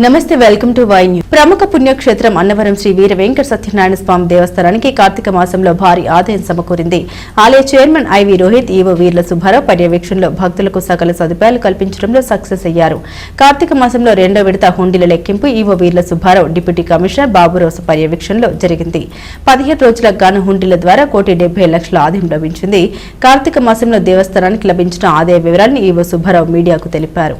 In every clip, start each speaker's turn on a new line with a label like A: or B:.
A: నమస్తే welcome to Y news. ప్రముఖ పుణ్యక్షేత్రం అన్నవరం శ్రీ వీర వెంకట సత్యనారాయణ స్వామి దేవస్థానానికి కార్తీక మాసంలో భారీ ఆదాయం సమకూరింది. ఆలయ chairman I V Rohit EO Veerla Subbarao పర్యవేక్షణలో భక్తులకు సకల సదుపాయాలు కల్పించడంలో సక్సెస్ అయ్యారు. కార్తీక మాసంలో రెండో విడత హుండీల లెక్కింపు EO Veerla Subbarao deputy commissioner Baburao పర్యవేక్షణలో జరిగింది. పదిహేడు రోజుల గాను హుండీల ద్వారా కోటి డెబ్బై లక్షల ఆదాయం లభించింది. కార్తీక మాసంలో దేవస్థానానికి లభించిన ఆదాయ వివరాలను ఈవో సుబ్బారావు మీడియాకు తెలిపారు.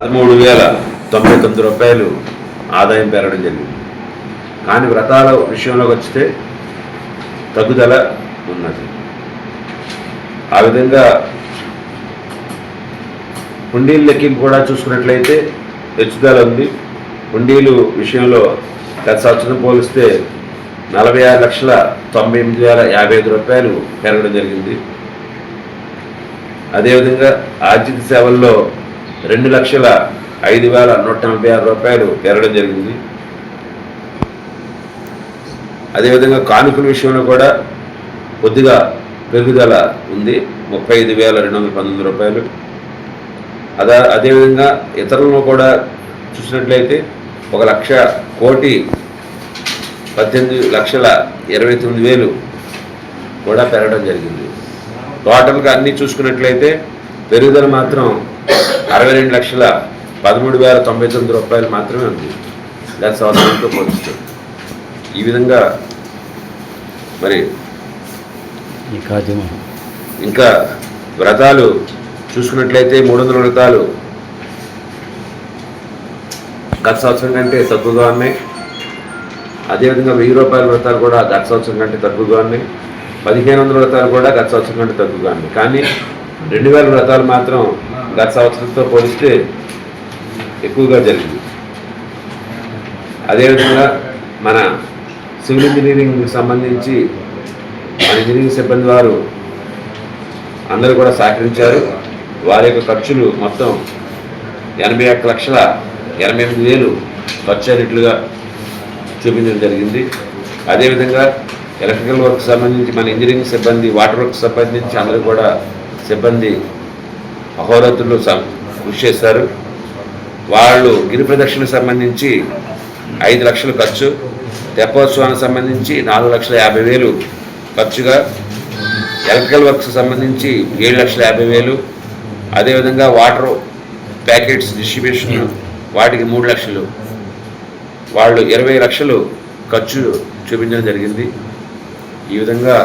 B: పదమూడు వేల తొంభై తొమ్మిది రూపాయలు ఆదాయం పెరగడం జరిగింది. కానీ వ్రతాల విషయంలోకి వచ్చితే తగ్గుదల ఉన్నది. ఆ విధంగా హుండీల లెక్కింపు కూడా చూసుకున్నట్లయితే హెచ్చుదల ఉంది. హుండీలు విషయంలో గత సంవత్సరం పోలిస్తే నలభై ఆరు లక్షల తొంభై ఎనిమిది వేల యాభై ఐదు రూపాయలు పెరగడం జరిగింది. అదేవిధంగా ఆర్థిక సేవల్లో రెండు లక్షల ఐదు వేల నూట ఎనభై ఆరు రూపాయలు పెరగడం జరిగింది. అదేవిధంగా కానుకల విషయంలో కూడా కొద్దిగా పెరుగుదల ఉంది. ముప్పై ఐదు వేల రెండు వందల పంతొమ్మిది రూపాయలు. అదా అదేవిధంగా ఇతరులను కూడా చూసినట్లయితే ఒక లక్ష కోటి పద్దెనిమిది లక్షల ఇరవై తొమ్మిది వేలు కూడా పెరగడం జరిగింది. టోటల్గా అన్నీ చూసుకున్నట్లయితే పెరుగుదల మాత్రం అరవై రెండు లక్షల పదమూడు వేల తొంభై తొమ్మిది రూపాయలు మాత్రమే ఉంది. గత సంవత్సరంతో పోలిస్తే ఈ విధంగా మరి ఇంకా వ్రతాలు చూసుకున్నట్లయితే మూడు వందల వ్రతాలు గత సంవత్సరం కంటే తక్కువగా ఉన్నాయి. అదేవిధంగా వెయ్యి రూపాయల వ్రతాలు కూడా గత సంవత్సరం కంటే తక్కువగా ఉన్నాయి. పదిహేను వందల వ్రతాలు కూడా గత సంవత్సరం కంటే తక్కువగా ఉన్నాయి. కానీ రెండు వేల వ్రతాలు మాత్రం గత సంవత్సరంతో పోలిస్తే ఎక్కువగా జరిగింది. అదేవిధంగా మన సివిల్ ఇంజనీరింగ్కి సంబంధించి మన ఇంజనీరింగ్ సిబ్బంది వారు అందరూ కూడా సహకరించారు. వారి యొక్క ఖర్చులు మొత్తం ఎనభై ఒక్క లక్షల ఎనభై ఎనిమిది వేలు ఖర్చు అయినట్లుగా చూపించడం జరిగింది. అదేవిధంగా ఎలక్ట్రికల్ వర్క్ సంబంధించి మన ఇంజనీరింగ్ సిబ్బంది వాటర్ వర్క్ సంబంధించి అందరూ కూడా సిబ్బంది అహోరాత్రులు కృషి చేశారు వాళ్ళు గిరి ప్రదక్షిణకు సంబంధించి ఐదు లక్షలు ఖర్చు తెప్పోత్సవానికి సంబంధించి నాలుగు లక్షల యాభై వేలు ఖర్చుగా ఎలక్ట్రికల్ వర్క్స్ సంబంధించి ఏడు లక్షల యాభై వేలు అదేవిధంగా వాటర్ ప్యాకెట్స్ డిస్ట్రిబ్యూషన్ వాటికి మూడు లక్షలు. వాళ్ళు ఇరవై లక్షలు ఖర్చు చూపించడం జరిగింది. ఈ విధంగా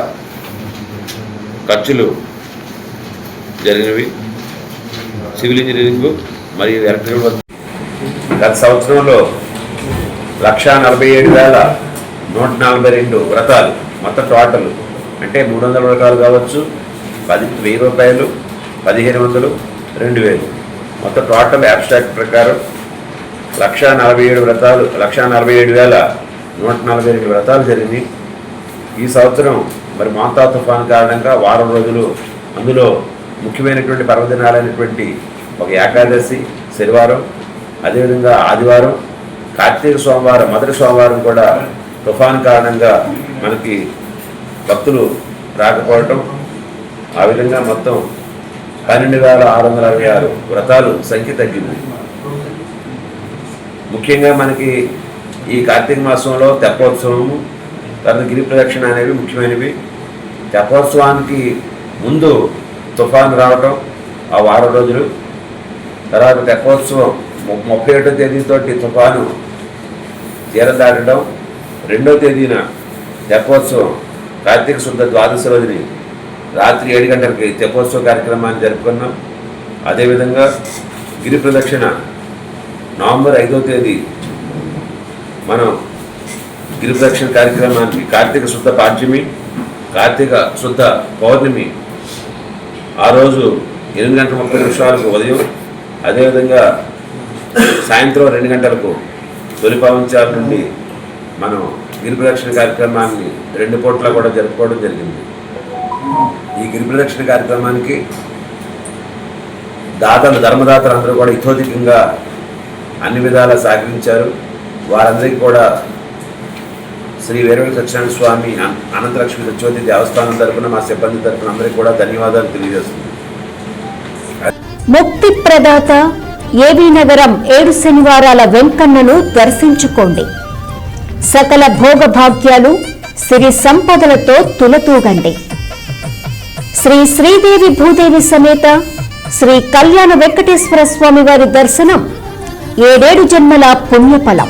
B: ఖర్చులు జరిగినవి. సివిల్ ఇంజనీరింగ్ మరియు ఎలక్ట్రికల్ వర్క్ గత సంవత్సరంలో లక్షా నలభై ఏడు వేల నూట నలభై రెండు వ్రతాలు మొత్తం టోటల్ అంటే మూడు వందల వ్రతాలు కావచ్చు పది వెయ్యి రూపాయలు పదిహేను వందలు రెండు వేలు. మొత్తం టోటల్ అబ్స్ట్రాక్ట్ ప్రకారం లక్ష నలభై ఏడు వ్రతాలు లక్ష నలభై ఏడు వేల నూట నలభై రెండు వ్రతాలు జరిగినాయి. ఈ సంవత్సరం మరి మాతా తుఫాన్ కారణంగా వారం రోజులు అందులో ముఖ్యమైనటువంటి పర్వదినాలైనటువంటి ఒక ఏకాదశి శనివారం అదేవిధంగా ఆదివారం కార్తీక సోమవారం మొదటి సోమవారం కూడా తుఫాన్ కారణంగా మనకి భక్తులు రాకపోవటం ఆ విధంగా మొత్తం పన్నెండు వేల ఆరు వందల అరవై ఆరు వ్రతాలు సంఖ్య తగ్గింది. ముఖ్యంగా మనకి ఈ కార్తీక మాసంలో తెప్పోత్సవము తర్వాత గిరి ప్రదక్షిణ అనేవి ముఖ్యమైనవి. తెప్పోత్సవానికి ముందు తుఫాన్ రావటం ఆ వారం రోజులు. తర్వాత తెప్పోత్సవం ము- ముప్పై ఒకటో తేదీతోటి తుఫాను తీరం దాటడం రెండో తేదీన తెప్పోత్సవం కార్తీక శుద్ధ ద్వాదశ రోజుని రాత్రి ఏడు గంటలకి తెప్పోత్సవ కార్యక్రమాన్ని జరుపుకున్నాం. అదేవిధంగా గిరి ప్రదక్షిణ నవంబర్ ఐదో తేదీ మనం గిరి ప్రదక్షిణ కార్యక్రమానికి కార్తీక శుద్ధ పాఠ్యమి కార్తీక శుద్ధ పౌర్ణమి ఆ రోజు ఎనిమిది గంటల ముప్పై నిమిషాలకు ఉదయం అదేవిధంగా సాయంత్రం రెండు గంటలకు తొలి పవంచాల నుండి మనం గిరి ప్రదక్షిణ కార్యక్రమాన్ని రెండు పూట్ల కూడా జరుపుకోవడం జరిగింది. ఈ గిరి ప్రదక్షిణ కార్యక్రమానికి దాతలు ధర్మదాతలు అందరూ కూడా ఇతోధికంగా అన్ని విధాలా సహకరించారు. వారందరికీ కూడా శ్రీ వీరవేంకట సత్యనారాయణ స్వామి అనంతలక్ష్మి సత్యవతి దేవస్థానం తరఫున మా సిబ్బంది తరఫున అందరికీ కూడా ధన్యవాదాలు తెలియజేస్తున్నాను
C: ముక్తి ప్రదాత ఏవి నగరం ఏడు శనివారాల వెంకన్నను దర్శించుకోండి. సకల భోగభాగ్యాలు సిరి సంపదలతో తులతూగండి. శ్రీ శ్రీదేవి భూదేవి సమేత శ్రీ కళ్యాణ వెంకటేశ్వర స్వామి వారి దర్శనం ఏడేడు జన్మల పుణ్యఫలం.